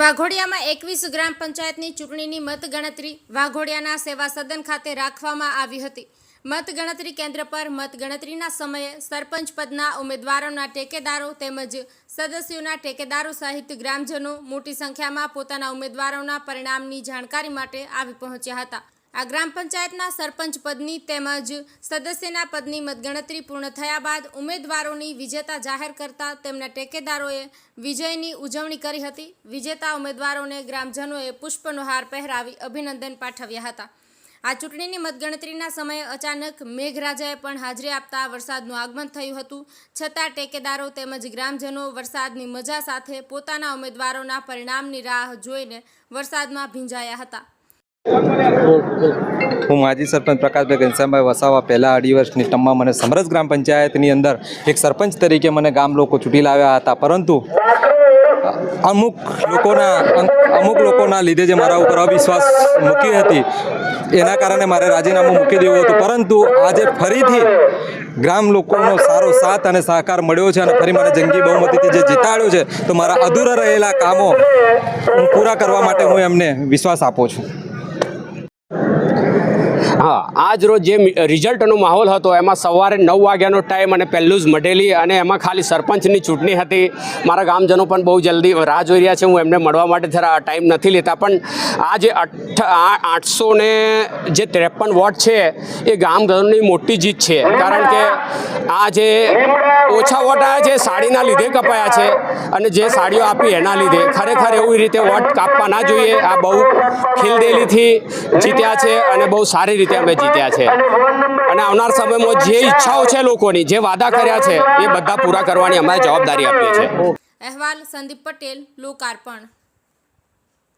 વાઘોડિયામાં એકવીસ ગ્રામ પંચાયતની ચૂંટણીની મતગણતરી વાઘોડિયાના સેવા સદન ખાતે રાખવામાં આવી હતી. મતગણતરી કેન્દ્ર પર મતગણતરીના સમયે સરપંચ પદના ઉમેદવારોના ટેકેદારો તેમજ સદસ્યોના ટેકેદારો સહિત ગ્રામજનો મોટી સંખ્યામાં પોતાના ઉમેદવારોના પરિણામની જાણકારી માટે આવી પહોંચ્યા હતા. આ ગ્રામ પંચાયતના સરપંચ પદની તેમજ સદસ્યના પદની મતગણતરી પૂર્ણ થયા બાદ ઉમેદવારોની વિજેતા જાહેર કરતા તેમના ટેકેદારોએ વિજયની ઉજવણી કરી હતી. વિજેતા ઉમેદવારોને ગ્રામજનોએ પુષ્પનો હાર પહેરાવી અભિનંદન પાઠવ્યા હતા. આ ચૂંટણીની મતગણતરીના સમયે અચાનક મેઘરાજાએ પણ હાજરી આપતા વરસાદનું આગમન થયું હતું. છતાં ટેકેદારો તેમજ ગ્રામજનો વરસાદની મજા સાથે પોતાના ઉમેદવારોના પરિણામની રાહ જોઈને વરસાદમાં ભીંજાયા હતા. હું માજી સરપંચ પ્રકાશભાઈ ઘનશ્યામભાઈ વસાવા પહેલાં અઢી વર્ષની ટમમાં મને સમરસ ગ્રામ પંચાયતની અંદર એક સરપંચ તરીકે મને ગામ લોકો ચૂંટી લાવ્યા હતા. પરંતુ અમુક લોકોના અમુક લોકોના લીધે જે મારા ઉપર અવિશ્વાસ મૂકી હતી, એના કારણે મારે રાજીનામું મૂકી દેવું હતું. પરંતુ આજે ફરીથી ગ્રામ લોકોનો સારો સાથ અને સહકાર મળ્યો છે અને ફરી મને જંગી બહુમતીથી જે જીતાડ્યો છે, તો મારા અધૂરા રહેલા કામો હું પૂરા કરવા માટે હું એમને વિશ્વાસ આપું છું. હા, આજ રોજ જે રિઝલ્ટનો માહોલ હતો, એમાં સવારે નવ વાગ્યાનો ટાઈમ અને પહેલું જ મઢેલી અને એમાં ખાલી સરપંચની ચૂંટણી હતી. મારા ગામજનો પણ બહુ જલ્દી રાહ જોઈ રહ્યા છે, હું એમને મળવા માટે જરા ટાઈમ નથી લેતા. પણ આ જે અઠ આઠસો ને જે ત્રેપન વોટ છે, એ ગામજનોની મોટી જીત છે. કારણ કે આ જે ઓછા વોટ આવ્યા છે, સાડીના લીધે કપાયા છે અને જે સાડીઓ આપી એના લીધે. ખરેખર એવી રીતે વોટ કાપવા ના જોઈએ. આ બહુ ખીલદેલીથી જીત્યા છે અને બહુ સારી રીતે અમે જીત્યા છે. અને આવનાર સમયમાં જે ઈચ્છાઓ છે લોકોની, જે વાદા કર્યા છે, એ બધા પૂરા કરવાની અમારે જવાબદારી આપીએ છે અહેવાલ સંદીપ પટેલ, લોકાર્પણ.